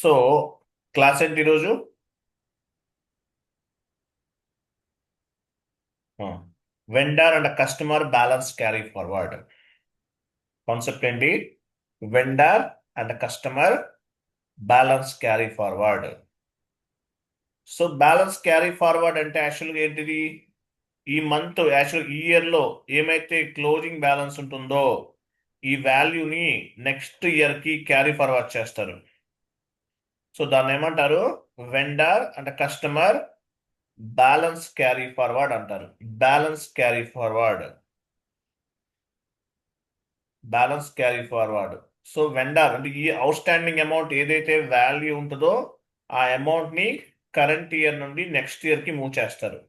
So class ఏంటి ఈరోజు? Vendor and customer balance carry forward concept ఏంటి? Vendor and customer balance carry forward so balance carry forward అంటే యాక్చువల్గా ఏంటిది? ఈ మంత్ యాక్చువల్ ఈ ఇయర్లో ఏమైతే క్లోజింగ్ బ్యాలెన్స్ ఉంటుందో ఈ వాల్యూని నెక్స్ట్ ఇయర్కి క్యారీ ఫార్వర్డ్ చేస్తారు. సో దాన్ని ఏమంటారు? Vendor and customer balance carry forward అంటారు. Balance carry forward balance carry forward so vendor అంటే ఈ అవుట్ స్టాండింగ్ అమౌంట్ ఏదైతే వాల్యూ ఉంటుందో ఆ అమౌంట్ని కరెంట్ ఇయర్ నుండి నెక్స్ట్ ఇయర్కి మూవ్ చేస్తారు.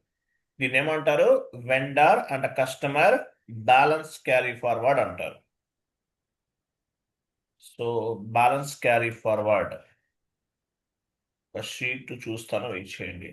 దీన్ని ఏమంటారు? Vendor and customer balance carry forward అంటారు. సో బ్యాలెన్స్ క్యారీ ఫార్వర్డ్ ఒక షీట్ చూస్తాను ఇచ్చేయండి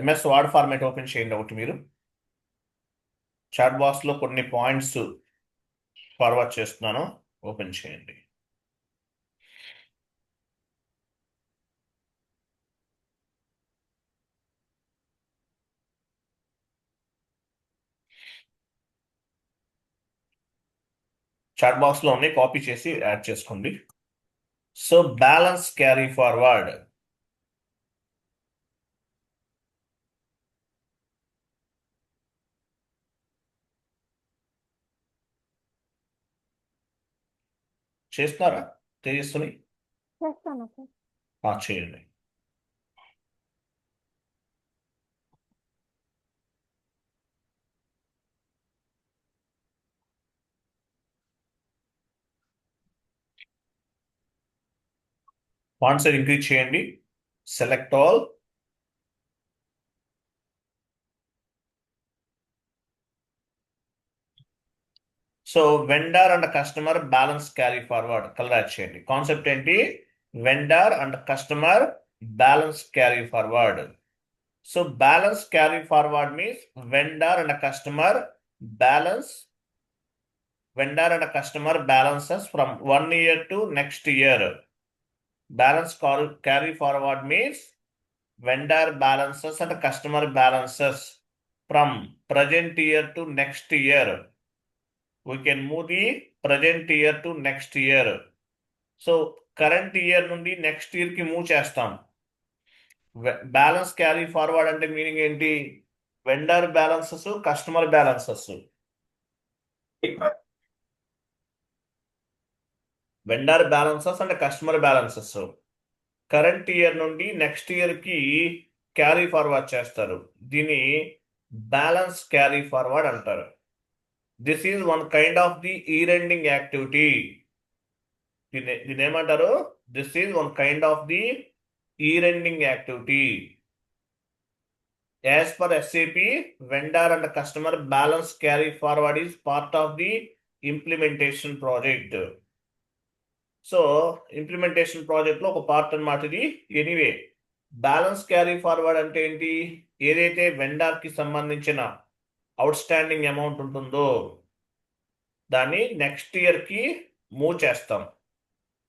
ఎంఎస్ వర్డ్ ఫార్మాట్ ఓపెన్ చేయండి ఒకటి మీరు. చాట్ బాక్స్లో కొన్ని పాయింట్స్ ఫార్వర్డ్ చేస్తున్నాను ఓపెన్ చేయండి. చాట్ బాక్స్లో ఉన్నాయి కాపీ చేసి యాడ్ చేసుకోండి. సో బ్యాలెన్స్ క్యారీ ఫార్వర్డ్ చేస్తున్నారా? తేజస్సుని చేస్తాను సార్. ఆ, చేయండి. ఫాంట్ సైజ్ ఇంక్రీజ్ చేయండి. Select all so vendor and customer balance carry forward colour add చేయండి. కాన్సెప్ట్ ఏంటి? Vendor and customer balance carry forward so balance carry forward means vendor and customer balance vendor and customer balances from one year to next year. Balance carry forward means vendor balances and customer balances from present year to next year we can move the present year to next year so current year నుండి next ఇయర్కి move చేస్తాం. Balance carry forward అంటే meaning ఏంటి? Vendor balances customer balances vendor balances and customer balances current year నుండి next ఇయర్కి carry forward చేస్తారు. దీన్ని balance carry forward అంటారు. This is one kind of the year ending activity దీని ఏమంటారు? This is one kind of the year ending activity as per SAP vendor and customer balance carry forward is part of the implementation project so implementation ప్రాజెక్ట్లో ఒక part అనమాట ఇది. Anyway balance carry forward అంటే ఏంటి? ఏదైతే వెండార్కి సంబంధించిన outstanding amount ఉంటుందో దాన్ని నెక్స్ట్ ఇయర్కి మూవ్ చేస్తాం.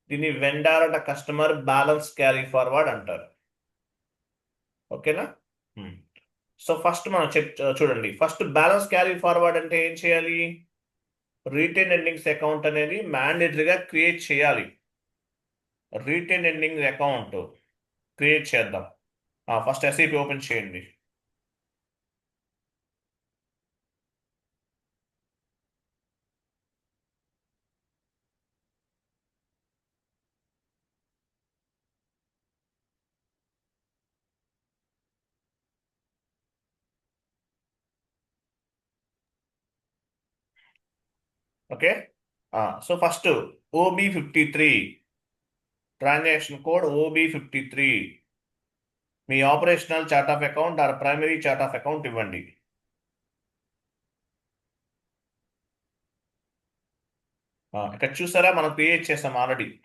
దీన్ని vendor and customer balance carry forward అంటారు. ఓకేనా? Hmm. సో ఫస్ట్ మనం చెప్ చూడండి. ఫస్ట్ బ్యాలెన్స్ క్యారీ ఫార్వర్డ్ అంటే ఏం చేయాలి? రీటైన్ ఎండింగ్స్ అకౌంట్ అనేది మ్యాండేటరీగా క్రియేట్ చేయాలి. రీటైన్ ఎండింగ్ అకౌంట్ క్రియేట్ చేద్దాం. ఫస్ట్ ఎస్ఐపి ఓపెన్ చేయండి. Okay? So first OB fifty three transaction code OB fifty three. Me operational chart of account or primary chart of account ఇవ్వండి. ఇక్కడ చూసారా? మనం create చేసాం ఆల్రెడీ.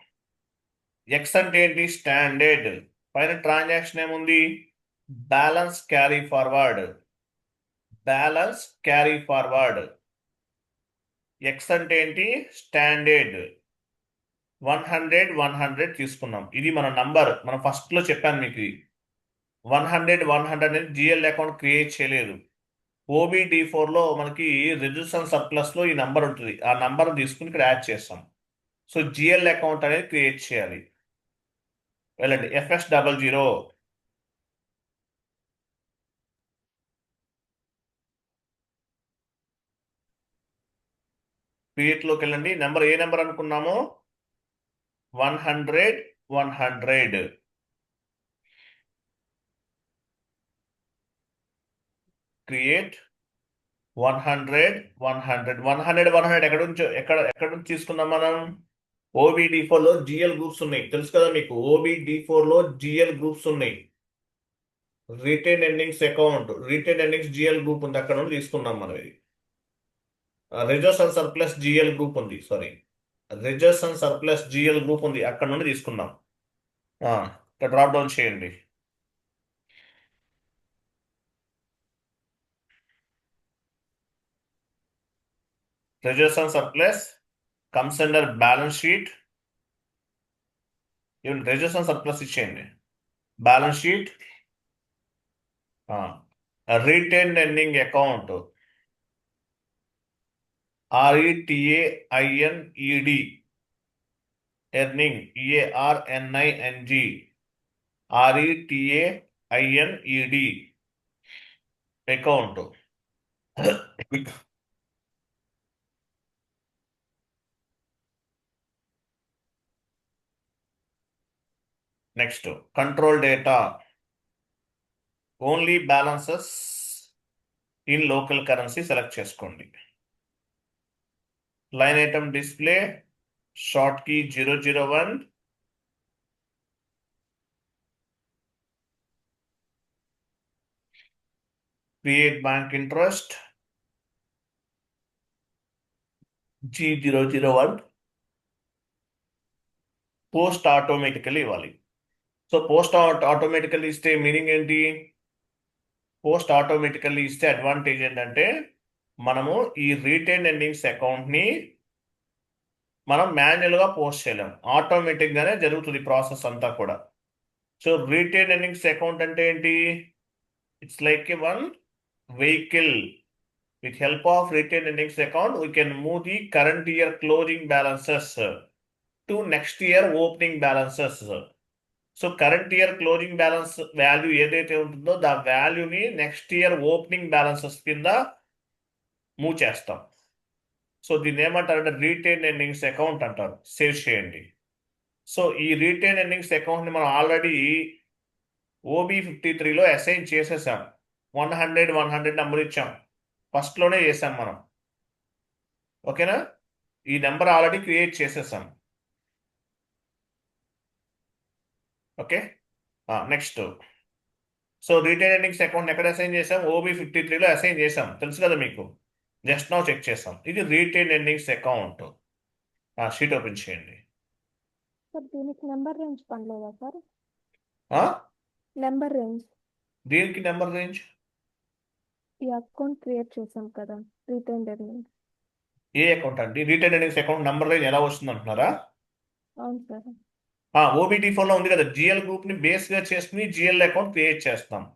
ఎక్స్ అంటే ఏంటి? Standard. పైన ట్రాన్సాక్షన్ ఏముంది? Balance carry forward. Balance carry forward. X అంటే ఏంటి? Standard one hundred one hundred తీసుకున్నాం. ఇది మన నంబర్ మనం ఫస్ట్లో చెప్పాను మీకు వన్ హండ్రెడ్ వన్ హండ్రెడ్ అనేది జిఎల్ అకౌంట్ క్రియేట్ చేయలేదు. ఓబిడి ఫోర్లో మనకి రిజిస్ట్రేషన్ సర్ప్లస్లో ఈ నంబర్ ఉంటుంది. ఆ నంబర్ తీసుకుని ఇక్కడ యాడ్ చేస్తాం. సో జిఎల్ అకౌంట్ అనేది క్రియేట్ చేయాలి. వెళ్ళండి. ఎఫ్ఎస్ డబల్ జీరో క్రియేట్ వెళ్ళండి నెంబర్ ఏ నెంబర్ అనుకున్నామో? One hundred one hundred. Create. One hundred one hundred. One hundred one hundred. ఎక్కడ నుంచి ఎక్కడ ఎక్కడ నుంచి తీసుకున్నాం మనం? ఓబిడి ఫోర్లో జిఎల్ గ్రూప్స్ ఉన్నాయి. తెలుసు కదా మీకు? ఓబిడి ఫోర్లో జిఎల్ గ్రూప్స్ ఉన్నాయి. Retained earnings account. Retained earnings GL group ఉంది. అక్కడ నుండి తీసుకున్నాం మనం ఇది. Reserves and surplus GL group ఉంది sorry reserves and surplus GL group ఉంది అక్కడ నుండి తీసుకున్నాం ఆ, ఇక్కడ డ్రాప్ డౌన్ చేయండి. Reserves and surplus comes under balance sheet even reserves and surplus ఇచ్చేయండి. Balance sheet retain ending account ఆర్ఈటిఏఐఎన్ఈడి earning ఈఏఆర్ఎన్ఐఎన్జి ఆర్ఈటిఏఐఎన్ఈడి account next control data only balances in local currency select చేసుకోండి. Line item display short key zero zero one create bank interest G zero zero one post automatically ఇవ్వాలి so post automatically ఇస్తే meaning ఏంటి post automatically ఇస్తే advantage ఏంటంటే మనము ఈ retain endings అకౌంట్ని మనం మాన్యువల్గా పోస్ట్ చేయలేం. ఆటోమేటిక్గానే జరుగుతుంది ప్రాసెస్ అంతా కూడా. సో రీటైన్ ఎండింగ్స్ అకౌంట్ అంటే ఏంటి? It's like a one vehicle with help of retain earnings account we can move the current year closing balances to next year opening balances so current year closing balance value ఏదైతే ఉంటుందో దా వాల్యూని next year opening balances కింద move చేస్తాం so దీన్ని ఏమంటారంటే retain endings account అంటారు. Save చేయండి. సో ఈ రీటైన్ ఎండింగ్స్ అకౌంట్ని మనం ఆల్రెడీ ఓబీ ఫిఫ్టీ త్రీలో అసైన్ చేసేసాం. One hundred one hundred number ఇచ్చాం. ఫస్ట్లోనే చేసాం మనం. ఓకేనా? ఈ నెంబర్ ఆల్రెడీ క్రియేట్ చేసేసాం. Okay? Next so retail earnings account ఎక్కడ అసైన్ చేసాం? ఓబీ ఫిఫ్టీ త్రీలో అసైన్ చేసాం. తెలుసు కదా మీకు? జస్ట్ నౌ చెక్ చేసాం ఇది retail earnings account. Sheet open చేయండి. సార్ దీనికి నెంబర్ రేంజ్ పనిలేదా సార్? ఆ? Number range. దీనికి నెంబర్ రేంజ్? ఈ అకౌంట్ క్రియేట్ చేసాం కదా రిటైన్ ఎర్నింగ్ ఏ అకౌంట్ అండి? Retail earnings account number range ఎలా వస్తుంది అంటున్నారా? అవును సార్. ఓబీటీ ఫోర్లో ఉంది కదా జిఎల్ గ్రూప్ని బేస్గా చేసుకుని జిఎల్ అకౌంట్ క్రియేట్ చేస్తాం.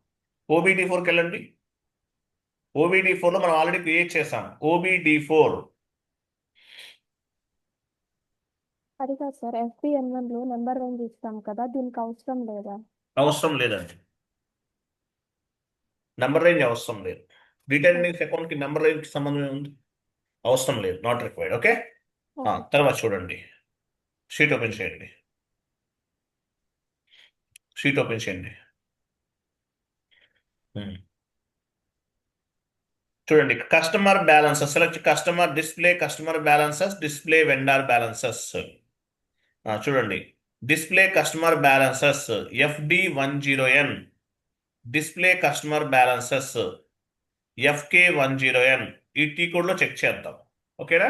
ఓబీటీ ఫోర్కి వెళ్ళండి. ఓబీడీ ఫోర్లో మనం ఆల్రెడీ క్రియేట్ చేసాం. ఓబీడీ ఫోర్ అది కాదు సార్ ఎఫ్బిఎన్లో నెంబర్ రేంజ్ ఇస్తాం కదా దీనికి అవసరం లేదా? అవసరం లేదండి. నెంబర్ రేంజ్ అవసరం లేదు. రిటైల్ ఎర్నింగ్స్ అకౌంట్కి నెంబర్ రేంజ్కి సంబంధం ఏముంది? అవసరం లేదు నాట్ రిక్వైర్డ్ ఓకే ఆ, ఓకే తర్వాత చూడండి. షీట్ ఓపెన్ చేయండి. షీట్ ఓపెన్ చేయండి. Hmm. చూడండి customer balances select customer display customer balances display vendor balances చూడండి display customer balances FD one zero N display customer balances FK one zero N ఈ T కోడ్లో check చేద్దాం ఓకేనా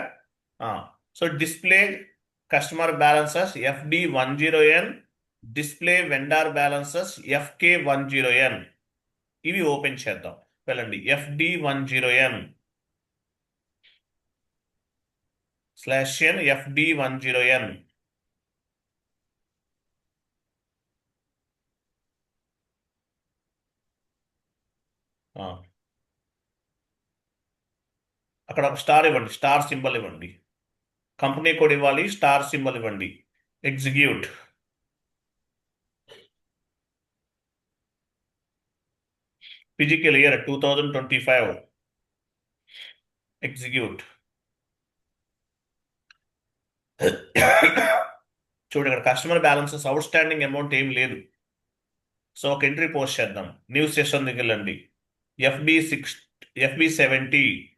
so display customer balances FD one zero N display vendor balances FK one zero N ఇవి open చేద్దాం. వెళ్ళండి. FD one zero N slash N FD one zero N. అక్కడ ఒక star ఇవ్వండి. స్టార్ సింబల్ ఇవ్వండి. కంపెనీ కోడ్ ఇవ్వాలి. Star symbol ఇవ్వండి. Execute physical year two thousand twenty five. Execute. చూడండి ఇక్కడ customer balances outstanding amount ఏం లేదు. సో ఒక ఎంట్రీ పోస్ట్ చేద్దాం. న్యూస్ సెషన్ దగ్గర వెళ్ళండి FB six FB seventy.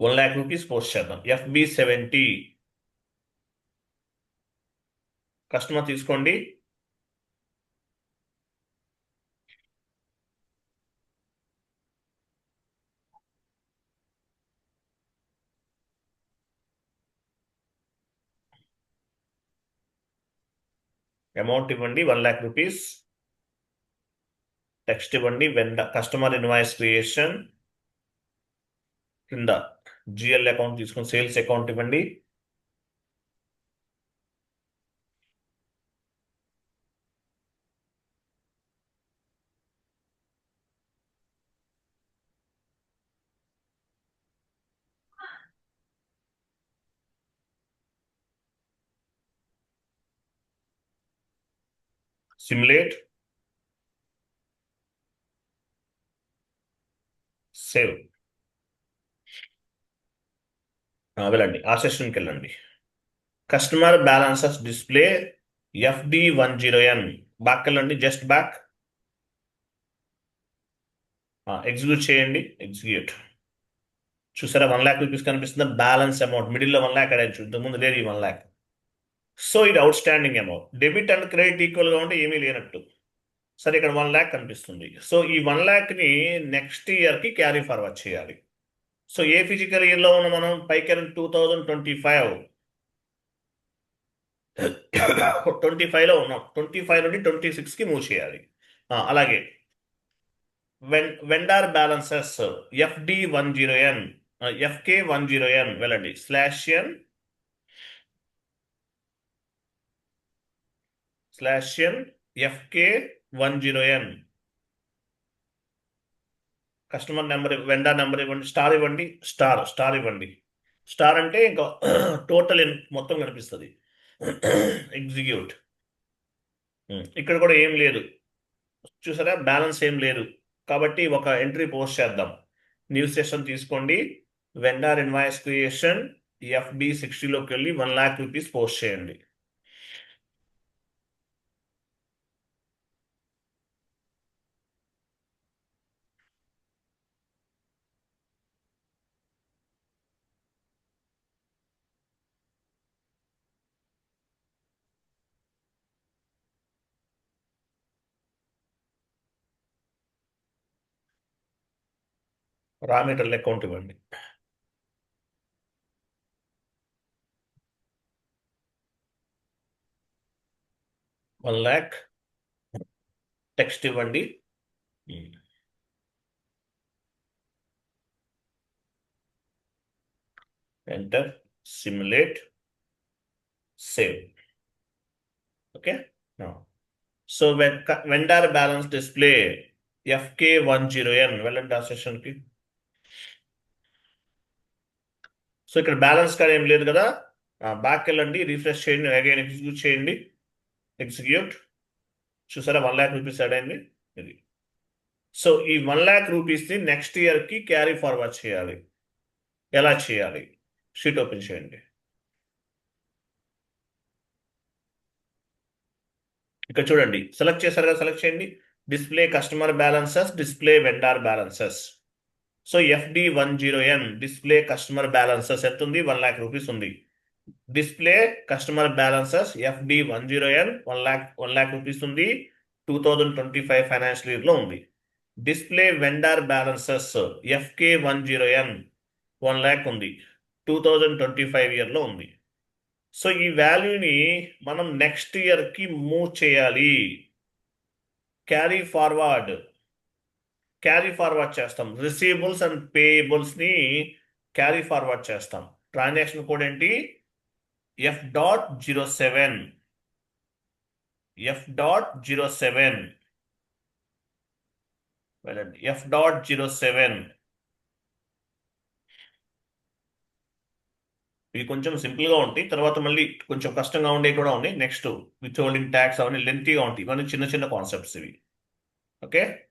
One lakh rupees post చేద్దాం. FB seventy. కస్టమర్ తీసుకోండి. అమౌంట్ ఇవ్వండి వన్ ల్యాక్ రూపీస్ టెక్స్ట్ ఇవ్వండి వెండ కస్టమర్ ఇన్వాయిస్ క్రియేషన్ కింద జిఎల్ అకౌంట్ తీసుకుని సేల్స్ అకౌంట్ ఇవ్వండి. Simulate, సేవ్ వెళ్ళండి. ఆ సెషన్కి వెళ్ళండి. Customer balances display FD one zero N back వెళ్ళండి. జస్ట్ బ్యాక్ ఎగ్జిక్యూట్ చేయండి. ఎగ్జిక్యూట్ చూసారా? వన్ ల్యాక్ రూపీస్ కనిపిస్తుంది? బ్యాలెన్స్ అమౌంట్ మిడిల్లో వన్ ల్యాక్ అడగచ్చు ఇంతకుముందు లేదు ఈ వన్ ల్యాక్ సో ఇది outstanding amount debit and credit ఈక్వల్గా ఉంటే ఏమీ లేనట్టు. సరే ఇక్కడ వన్ ల్యాక్ కనిపిస్తుంది. సో ఈ వన్ ల్యాక్ని నెక్స్ట్ ఇయర్కి క్యారీ ఫార్వర్డ్ చేయాలి. సో ఏ ఫిజికల్ ఇయర్లో ఉన్న మనం? పైకి two thousand twenty five twenty ఫైవ్లో ఉన్నాం. ట్వంటీ ఫైవ్ నుండి ట్వంటీ సిక్స్కి మూవ్ చేయాలి. అలాగే. When vendor balances FD one zero N FK one zero N వెళ్ళండి. Slash N slash N FK one zero N customer number vendor number ఇవ్వండి star ఇవ్వండి star star ఇవ్వండి. స్టార్ అంటే ఇంకా టోటల్ మొత్తం కనిపిస్తుంది. Execute hmm. ఇక్కడ కూడా ఏం లేదు. చూసారా? బ్యాలెన్స్ ఏం లేదు. కాబట్టి ఒక ఎంట్రీ పోస్ట్ చేద్దాం. న్యూస్ సెషన్ తీసుకోండి. వెండార్ ఇన్వాయిస్ క్రియేషన్ ఎఫ్బి సిక్స్టీలోకి వెళ్ళి వన్ ల్యాక్ రూపీస్ పోస్ట్ చేయండి. రా మెటీరియల్ అకౌంట్ ఇవ్వండి. వన్ ల్యాక్ టెక్స్ట్ ఇవ్వండి. Enter simulate save okay so when vendor balance display FK one zero N వెళ్ళండి ఆ సెషన్కి సో ఇక్కడ బ్యాలెన్స్ కార్డ్ ఏం లేదు కదా. బ్యాక్ వెళ్ళండి రీఫ్రెష్ చేయండి అగైన్ ఎగ్జిక్యూట్ చేయండి. ఎగ్జిక్యూట్ చూసారా వన్ ల్యాక్ రూపీస్ యాడ్ అయింది. ఇది. సో ఈ వన్ ల్యాక్ రూపీస్ని నెక్స్ట్ ఇయర్కి క్యారీ ఫార్వర్డ్ చేయాలి. ఎలా చేయాలి? షీట్ ఓపెన్ చేయండి. ఇక్కడ చూడండి సెలెక్ట్ చేశారు కదా సెలెక్ట్ చేయండి. Display customer balances display vendor balances so FD one zero N display customer balances ఎంత ఉంది? వన్ ల్యాక్ రూపీస్ ఉంది. Display customer balances FD one zero N one lakh one lakh rupees ఉంది. Two thousand twenty five financial ఇయర్లో ఉంది. Display vendor balances FK one zero N one lakh ఉంది. Two thousand twenty five ఇయర్లో ఉంది. So ఈ వాల్యూని మనం next ఇయర్కి మూవ్ చేయాలి. క్యారీ ఫార్వర్డ్ క్యారీ ఫార్వర్డ్ చేస్తాం. రిసీవబుల్స్ అండ్ పేయబుల్స్ని క్యారీ ఫార్వర్డ్ చేస్తాం. ట్రాన్సాక్షన్ కోడ్ ఏంటి? F dot zero seven F dot zero seven వెళ్ళండి. ఎఫ్ డాట్ జీరో సెవెన్ ఇవి కొంచెం సింపుల్గా ఉంటాయి. తర్వాత మళ్ళీ కొంచెం కష్టంగా ఉండే కూడా ఉన్నాయి. నెక్స్ట్ విత్ హోల్డింగ్ ట్యాక్స్ అవన్నీ లెంతీగా ఉంటాయి. ఇవన్నీ చిన్న చిన్న కాన్సెప్ట్స్ ఇవి. ఓకే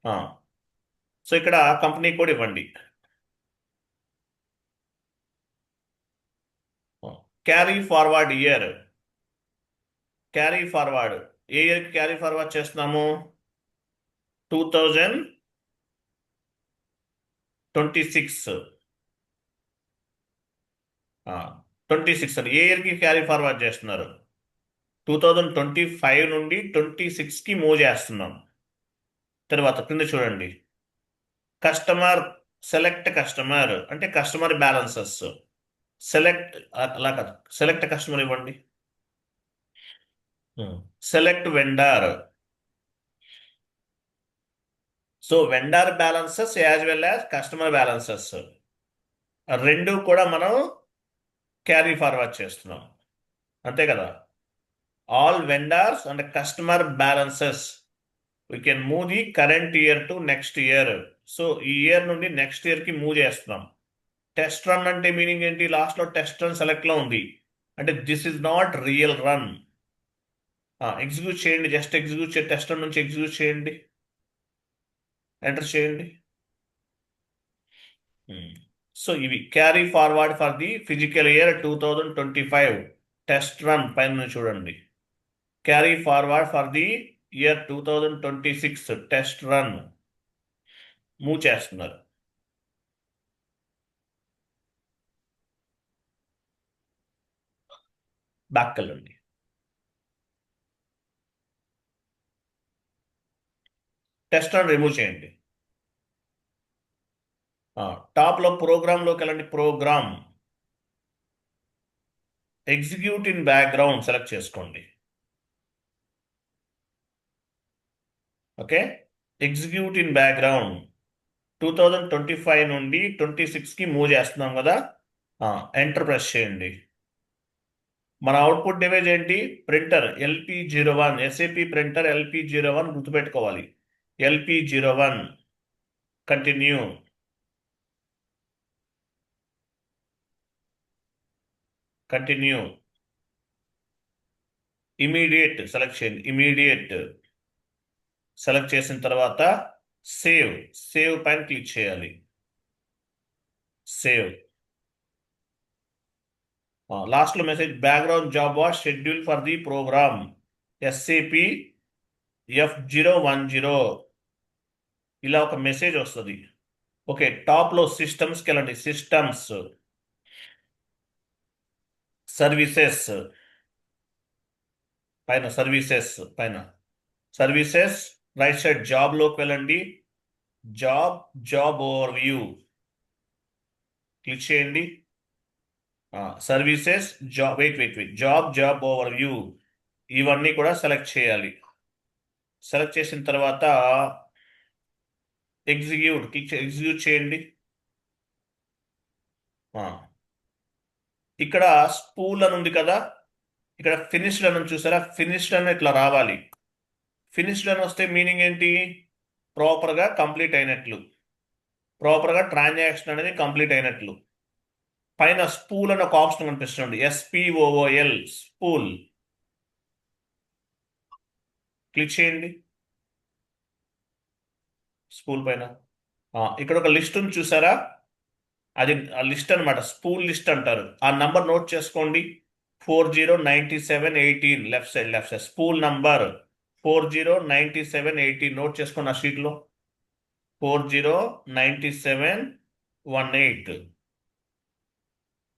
సో ఇక్కడ కంపెనీ కోడ్ ఇవ్వండి. Carry forward year carry forward ఏ ఇయర్కి క్యారీ ఫార్వర్డ్ చేస్తున్నాము? Two thousand twenty six twenty six అని. ఏ ఇయర్కి క్యారీ ఫార్వర్డ్ చేస్తున్నారు? టూ థౌజండ్ ట్వంటీ ఫైవ్ నుండి ట్వంటీ సిక్స్కి మూవ్ చేస్తున్నాం. తర్వాత కింద చూడండి. కస్టమర్ సెలెక్ట్ కస్టమర్ అంటే కస్టమర్ బ్యాలెన్సెస్. సెలెక్ట్ అలా కాదు. సెలెక్ట్ కస్టమర్ ఇవ్వండి. Select vendor. So vendor balances as well as customer balances. రెండు కూడా మనం క్యారీ ఫార్వర్డ్ చేస్తున్నాం. అంతే కదా? All vendors and customer balances. We can move the current year to next year so ఈ ఇయర్ నుండి నెక్స్ట్ ఇయర్కి మూవ్ చేస్తున్నాం. టెస్ట్ రన్ అంటే మీనింగ్ ఏంటి? లాస్ట్లో టెస్ట్ రన్ సెలెక్ట్లో ఉంది. అంటే this is not real run execute చేయండి. జస్ట్ ఎగ్జిక్యూట్ చే టెస్ట్ రన్ నుంచి ఎగ్జిక్యూట్ చేయండి. ఎంటర్ చేయండి. సో ఇవి carry forward for the physical year two thousand twenty five test run పైన చూడండి. Carry forward for the year two thousand twenty six test run move చేస్తున్నారు back వెళ్ళండి test అని remove చేయండి. టాప్లో ప్రోగ్రామ్లోకి వెళ్ళండి program. Execute in background select చేసుకోండి. Okay? Execute in background. Two thousand twenty five నుండి ట్వంటీ సిక్స్కి మూవ్ చేస్తున్నాం కదా? ఎంటర్ ప్రెస్ చేయండి. మన అవుట్పుట్ డివైజ్ ఏంటి? Printer LP zero one SAP printer LP zero one గుర్తుపెట్టుకోవాలి. LP zero one continue continue immediate select చేయండి. ఇమీడియట్ సెలెక్ట్ చేసిన తర్వాత సేవ్ సేవ్ పైన క్లిక్ చేయాలి. సేవ్. లాస్ట్లో message background job was schedule for the program. SAP F zero one zero ఇలా ఒక message వస్తుంది. ఓకే టాప్లో సిస్టమ్స్కి వెళ్ళండి సిస్టమ్స్. సర్వీసెస్. పైన సర్వీసెస్ పైన. సర్వీసెస్ రైట్ సైడ్ జాబ్లోకి వెళ్ళండి. Job job overview click చేయండి. Services job wait wait wait. Job job overview ఇవన్నీ కూడా సెలెక్ట్ చేయాలి. సెలెక్ట్ చేసిన తర్వాత ఎగ్జిక్యూట్ క్లిక్ ఎగ్జిక్యూట్ చేయండి. ఇక్కడ స్పూల్ అని ఉంది కదా? ఇక్కడ ఫినిష్డ్ అని చూసారా? ఫినిష్డ్ అని ఇట్లా రావాలి. ఫినిష్డ్ అని వస్తే మీనింగ్ ఏంటి? ప్రాపర్గా కంప్లీట్ అయినట్లు. ప్రాపర్గా ట్రాన్సాక్షన్ అనేది కంప్లీట్ అయినట్లు. పైన స్పూల్ అని ఒక ఆప్షన్ కనిపిస్తుంది S P O O L spool. Click చేయండి. స్పూల్ పైన. ఇక్కడ ఒక లిస్ట్ ఉంది చూసారా? అది ఆ లిస్ట్ అనమాట స్పూల్ లిస్ట్ అంటారు. ఆ నంబర్ నోట్ చేసుకోండి. Four zero ninety seven eighteen left side left side. Spool number. Four zero ninety seven eighty note చేసుకోండి ఆ షీట్లో. Four zero ninety seven one eight.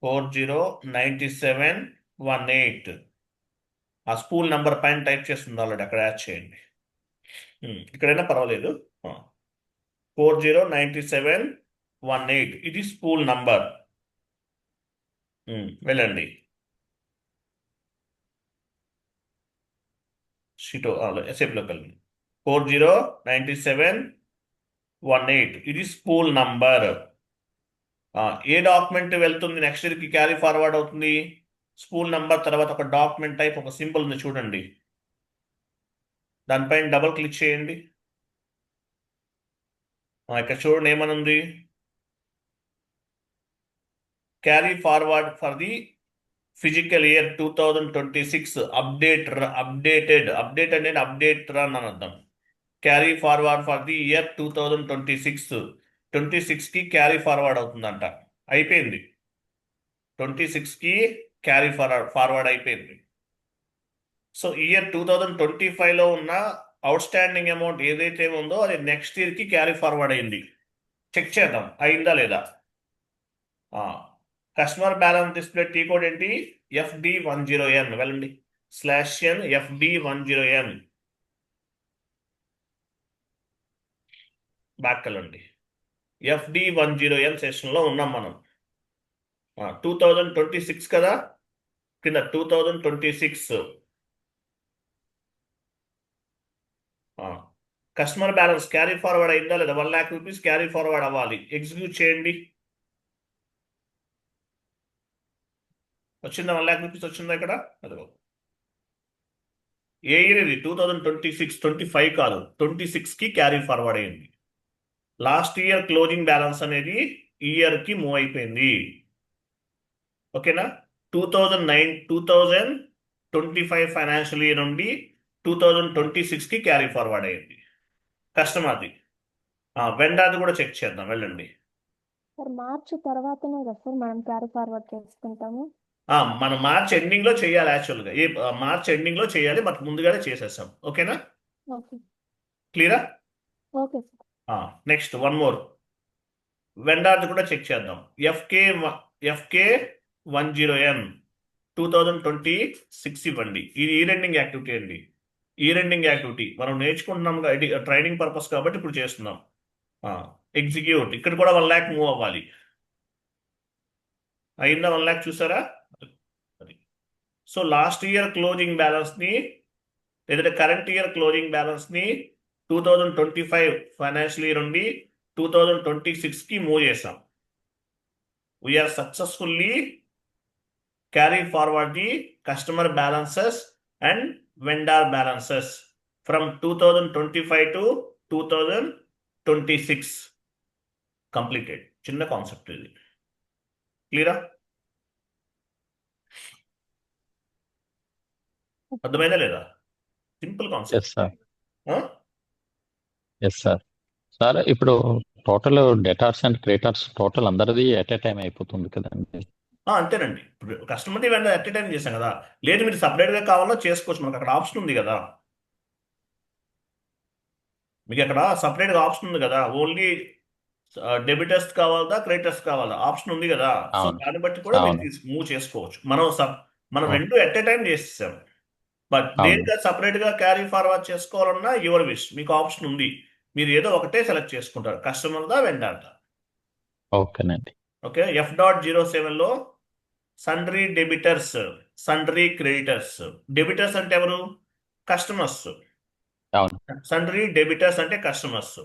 Four zero ninety seven one eight. ఆ spool number పైన type చేస్తుంది already అక్కడ add చేయండి. ఇక్కడైనా పర్వాలేదు. Four zero ninety seven one eight ఇది స్పూల్ నంబర్. వెళ్ళండి. షీటో ఎస్ఏప్లోకి వెళ్ళండి. Four zero ninety seven one eight ఇది స్కూల్ నంబర్ ఏ డాక్యుమెంట్ వెళ్తుంది? నెక్స్ట్ ఇయర్కి క్యారీ ఫార్వర్డ్ అవుతుంది. స్కూల్ నంబర్ తర్వాత ఒక డాక్యుమెంట్ టైప్ ఒక సింపుల్ ఉంది చూడండి. దానిపైన డబుల్ క్లిక్ చేయండి. ఇక్కడ చూడండి ఏమని ఉంది carry forward for the physical year two thousand twenty six update updated update అనేది అప్డేట్ రన్ అని అర్థం carry forward for the year two thousand twenty six. Twenty సిక్స్కి క్యారీ ఫార్వర్డ్ అవుతుందంట. అయిపోయింది. ట్వంటీ సిక్స్కి క్యారీ ఫార్వర్డ్ ఫార్వర్డ్ అయిపోయింది. So year two thousand twenty ఫైవ్లో ఉన్న అవుట్ స్టాండింగ్ అమౌంట్ ఏదైతే ఉందో అది నెక్స్ట్ ఇయర్కి క్యారీ ఫార్వర్డ్ అయింది. చెక్ చేద్దాం. అయిందా లేదా? Customer balance display T code ఏంటి? FD one zero N. వెళ్ళండి. Slash N FD one zero N. Back వెళ్ళండి. ఎఫ్డి వన్ జీరో ఎన్ సెషన్లో ఉన్నాం మనం. టూ థౌజండ్ ట్వంటీ సిక్స్ కదా? కింద two thousand twenty six. Customer balance carry forward అయిందా లేదా? One lakh rupees carry forward అవ్వాలి. ఎగ్జిక్యూట్ చేయండి. వచ్చిందా వన్ ల్యాక్ రూపీస్ వచ్చిందా ఇక్కడ? అదిగో ఏ ఇయర్ ఇది two thousand twenty six twenty five కాదు. ట్వంటీ సిక్స్కి క్యారీ ఫార్వర్డ్ అయింది. లాస్ట్ ఇయర్ క్లోజింగ్ బ్యాలెన్స్ అనేది ఇయర్కి మూవ్ అయిపోయింది. ఓకేనా? Two thousand nine two thousand twenty five financial year నుండి టూ థౌజండ్ ట్వంటీ సిక్స్కి క్యారీ ఫార్వర్డ్ అయింది. కస్టమర్ది వెండాది కూడా చెక్ చేద్దాం వెళ్ళండి. సార్ మార్చి తర్వాతనే కదా సార్ మనం క్యారీ ఫార్వర్డ్ చేసుకుంటాము? మనం మార్చ్ ఎండింగ్లో చేయాలి యాక్చువల్గా ఏ ఆ, మార్చ్ ఎండింగ్లో చేయాలి బట్ ముందుగానే చేసేసాం ఓకేనా? ఓకే. క్లియరా? నెక్స్ట్ వన్ మోర్ వెండార్ది కూడా చెక్ చేద్దాం. FK FK one zero N two thousand twenty six ఇవ్వండి. ఇది ఈ రెండింగ్ యాక్టివిటీ అండి. ఈ రెండింగ్ యాక్టివిటీ మనం నేర్చుకుంటున్నాం ట్రైనింగ్ పర్పస్ కాబట్టి ఇప్పుడు చేస్తున్నాం. ఎగ్జిక్యూట్ ఇక్కడ కూడా వన్ ల్యాక్ మూవ్ అవ్వాలి. అయిందా వన్ ల్యాక్ చూసారా? సో లాస్ట్ ఇయర్ క్లోజింగ్ బ్యాలెన్స్ని లేదంటే current year closing బ్యాలెన్స్ని two thousand twenty five financial year నుండి టూ థౌజండ్ ట్వంటీ సిక్స్కి మూవ్ చేసాం we're successfully carry forward the customer balances and vendor balances from two thousand twenty five to two thousand twenty six completed చిన్న concept ఇది క్లియరా అర్థమైందా లేదా? Simple concept. Yes sir yes sir sir ఇప్పుడు total debtors and creditors total అందరిది at a time అయిపోతుంది కదండి. అంతేనండి. ఇప్పుడు కస్టమర్ది వెండర్ అట్ టైం చేశాం కదా. లేదు మీరు సపరేట్గా కావాలో చేసుకోవచ్చు. మనకు అక్కడ ఆప్షన్ ఉంది కదా. మీకు అక్కడ సపరేట్గా ఆప్షన్ ఉంది కదా. ఓన్లీ డెబిటర్స్ కావాలా క్రెడిటర్స్ కావాలా? ఆప్షన్ ఉంది కదా. సో. దాన్ని బట్టి కూడా మీరు మూవ్ చేసుకోవచ్చు. మనం మనం. రెండు ఎట్ ఏ టైం చేసేసాం. బట్. దేనిగా సపరేట్గా క్యారీ ఫార్వర్డ్ చేసుకోవాలన్నా యువర్ విష్ మీకు ఆప్షన్ ఉంది. మీరు ఏదో ఒకటే సెలెక్ట్ చేసుకుంటారు. కస్టమర్దా వెండర్దా ఓకేనండి. ఓకే ఎఫ్ డాట్ జీరో సెవెన్లో sundry debtors sundry creditors debtors అంటే ఎవరు? కస్టమర్స్. సండ్రీ డెబిటర్స్ అంటే కస్టమర్స్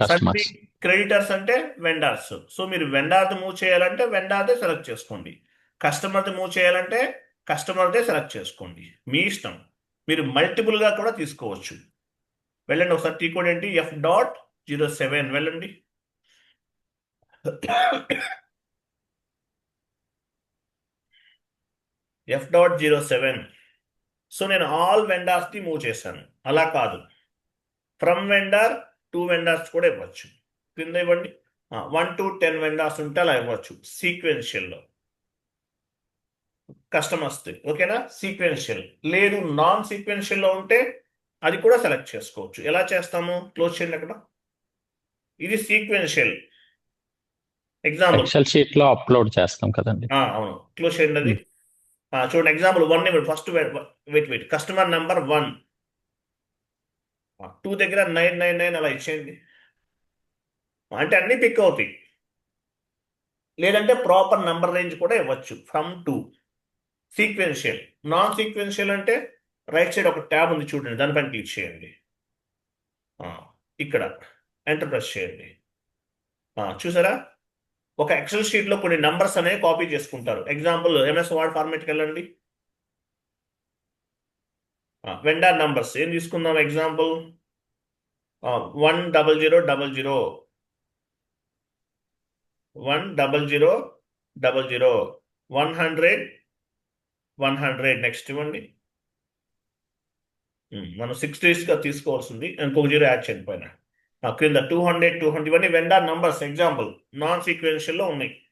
సండ్రీ క్రెడిటర్స్ అంటే వెండార్స్ సో మీరు వెండార్ది మూవ్ చేయాలంటే వెండార్దే సెలెక్ట్ చేసుకోండి. కస్టమర్ది మూవ్ చేయాలంటే కస్టమర్డే సెలెక్ట్ చేసుకోండి. మీ ఇష్టం. మీరు మల్టిపుల్గా కూడా తీసుకోవచ్చు. వెళ్ళండి ఒకసారి టీ కోడ్ ఏంటి? ఎఫ్ డాట్ జీరో సెవెన్ వెళ్ళండి. F dot zero seven so నేను ఆల్ వెండర్స్ని మూవ్ చేశాను. అలా కాదు. ఫ్రమ్ వెండర్ టూ వెండర్స్ కూడా ఇవ్వచ్చు. కింద ఇవ్వండి. వన్ టు టెన్ వెండర్స్ ఉంటే అలా ఇవ్వచ్చు. సీక్వెన్షియల్లో కస్టమర్స్ ఓకేనా? సీక్వెన్షియల్ లేదు నాన్ సీక్వెన్షియల్లో ఉంటే అది కూడా సెలెక్ట్ చేసుకోవచ్చు. ఎలా చేస్తాము? క్లోజ్ చేయండి అక్కడ. ఇది సీక్వెన్షియల్ ఎగ్జాంపుల్ ఎక్సెల్ షీట్లో అప్లోడ్ చేస్తాం కదండి. అవును. క్లోజ్ చేయండి అది. ఆ, చూడండి ఎగ్జాంపుల్ వన్ ఇవ్వండి. First wait wait customer number one two దగ్గర నైన్ నైన్ నైన్ అలా ఇచ్చేయండి. అంటే అన్నీ పిక్ అవుతాయి. లేదంటే ప్రాపర్ నంబర్ రేంజ్ కూడా ఇవ్వచ్చు. From to sequential non sequential అంటే రైట్ సైడ్ ఒక ట్యాబ్ ఉంది చూడండి దానిపైన క్లిక్ చేయండి. ఇక్కడ ఎంటర్ ప్రెస్ చేయండి. చూసారా? ఒక ఎక్సెల్ షీట్లో కొన్ని నంబర్స్ అనేవి కాపీ చేసుకుంటారు. ఎగ్జాంపుల్ ఎంఎస్ వర్డ్ ఫార్మేట్కి వెళ్ళండి. వెండార్ నంబర్స్ ఏం తీసుకుందాం? Example one double zero double zero one double zero double zero one hundred one hundred next ఇవ్వండి. Hmm, మనం సిక్స్ డేస్గా తీసుకోవాల్సింది. ఇంకొక జీరో యాడ్ చేయండి పైన. ఆ, క్రింద టూ హండ్రెడ్ టూ హండ్రెడ్ ఇవన్నీ వెండార్ నంబర్స్ ఎగ్జాంపుల్ నాన్ సీక్వెన్షియల్లో ఉన్నాయి.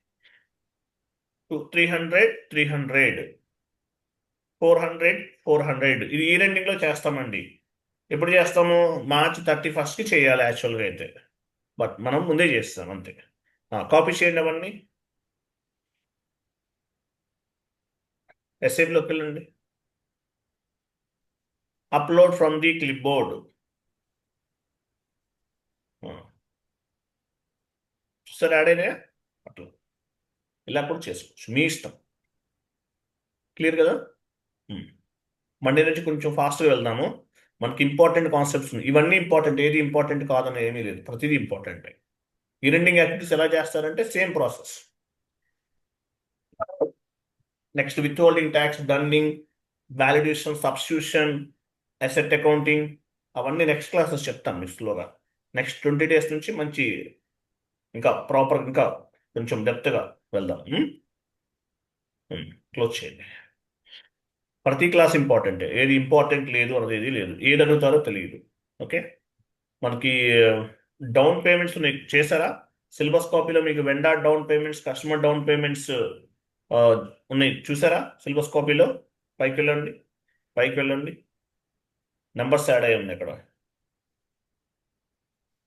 Two three hundred three hundred four hundred four hundred ఇది ఈ రెండింగ్లో చేస్తామండి. ఎప్పుడు చేస్తాము? మార్చ్ థర్టీ ఫస్ట్కి చేయాలి యాక్చువల్గా అయితే. బట్ మనం ముందే చేస్తాం అంతే. కాపీ చేయండి అవన్నీ. ఎస్ఏలోకి వెళ్ళండి upload from the clipboard సరే ఆడేనే అట్లా. ఇలా కూడా చేసుకోవచ్చు. మీ ఇష్టం. క్లియర్ కదా? మండే నుంచి కొంచెం ఫాస్ట్గా వెళ్దాము. మనకి ఇంపార్టెంట్ కాన్సెప్ట్స్ ఉన్నాయి. ఇవన్నీ ఇంపార్టెంట్. ఏది ఇంపార్టెంట్ కాదని ఏమీ లేదు. ప్రతిదీ ఇంపార్టెంట్. ఈ రెండింగ్ యాక్టివిటీస్ ఎలా చేస్తారంటే same process. Next withholding tax dunning validation substitution asset accounting అవన్నీ నెక్స్ట్ క్లాసెస్ చెప్తాను మీకు స్లోగా నెక్స్ట్ ట్వంటీ డేస్ నుంచి మంచి ఇంకా ప్రాపర్ ఇంకా కొంచెం డెప్త్గా వెళ్దాం. Hmm? Hmm. క్లోజ్ చేయండి. ప్రతి క్లాస్ ఇంపార్టెంట్ ఏది ఇంపార్టెంట్ లేదు అనేది ఏది లేదు. ఏది అడుగుతారో తెలియదు. ఓకే మనకి డౌన్ పేమెంట్స్ మీకు చేశారా? సిలబస్ కాపీలో మీకు vendor down payments customer down payments ఉన్నాయి. చూసారా? సిలబస్ కాపీలో పైకి వెళ్ళండి. పైకి వెళ్ళండి. నెంబర్స్ యాడ్ అయ్యి ఉన్నాయి ఇక్కడ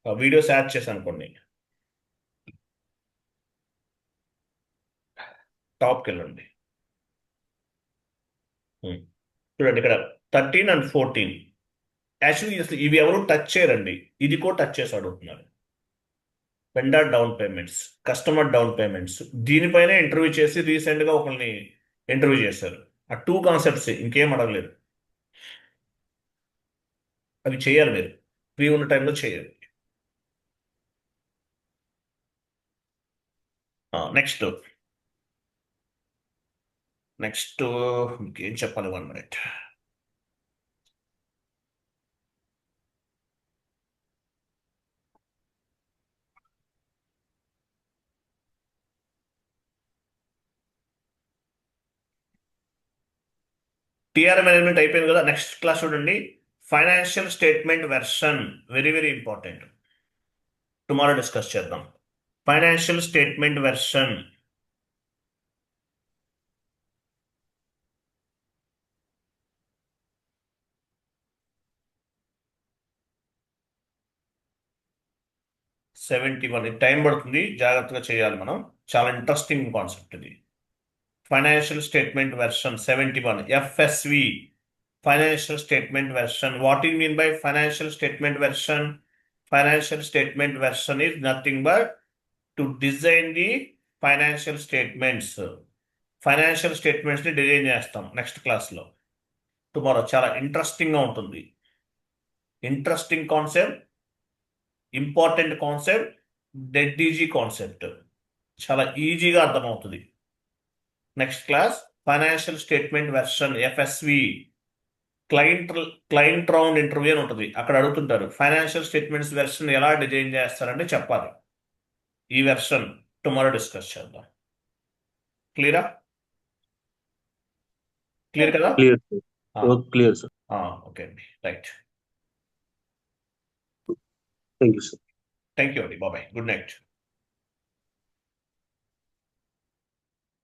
వీడియోస్ యాడ్ చేశాను కొన్ని టాప్కి వెళ్ళండి. Hmm. చూడండి ఇక్కడ. థర్టీన్ అండ్ ఫోర్టీన్ యాక్చువల్లీ ఇవి ఎవరు టచ్ చేయరండి. ఇది కూడా టచ్ చేసి అడుగుతున్నారు. Vendor down payments customer down payments దీనిపైన ఇంటర్వ్యూ చేసి రీసెంట్గా ఒకరిని ఇంటర్వ్యూ చేశారు. ఆ టూ కాన్సెప్ట్స్ ఇంకేం అడగలేదు. అవి చేయాలి మీరు. ఫ్రీ ఉన్న టైంలో చేయాలి. నెక్స్ట్ నెక్స్ట్ ఇంకేం చెప్పాలి? వన్ మినిట్ టిఆర్ మేనేజ్మెంట్ అయిపోయింది కదా నెక్స్ట్ క్లాస్ చూడండి. Financial statement version very very important tomorrow discuss చేద్దాం. Financial statement version seventy one time పడుతుంది జాగ్రత్తగా చేయాలి మనం. చాలా ఇంట్రెస్టింగ్ కాన్సెప్ట్ ఇది. Financial statement version seventy one FSV financial statement version what you mean by financial statement version financial statement version is nothing but to design the financial statements financial స్టేట్మెంట్స్ని design చేస్తాం next క్లాస్లో tomorrow చాలా ఇంట్రెస్టింగ్గా ఉంటుంది. Interesting concept important concept dead easy concept చాలా ఈజీగా అర్థమవుతుంది. Next class financial statement version FSV client client round interview అని ఉంటుంది. అక్కడ అడుగుతుంటారు ఫైనాన్షియల్ స్టేట్మెంట్స్ వెర్షన్ ఎలా డిజైన్ చేస్తారంటే చెప్పాలి. ఈ వెర్షన్ టుమారో డిస్కస్ చేద్దాం. క్లియరా క్లియర్ కదా? క్లియర్. క్లియర్ సార్ ఓకే అండి. Right thank you sir thank you అండి బాబాయ్ గుడ్ నైట్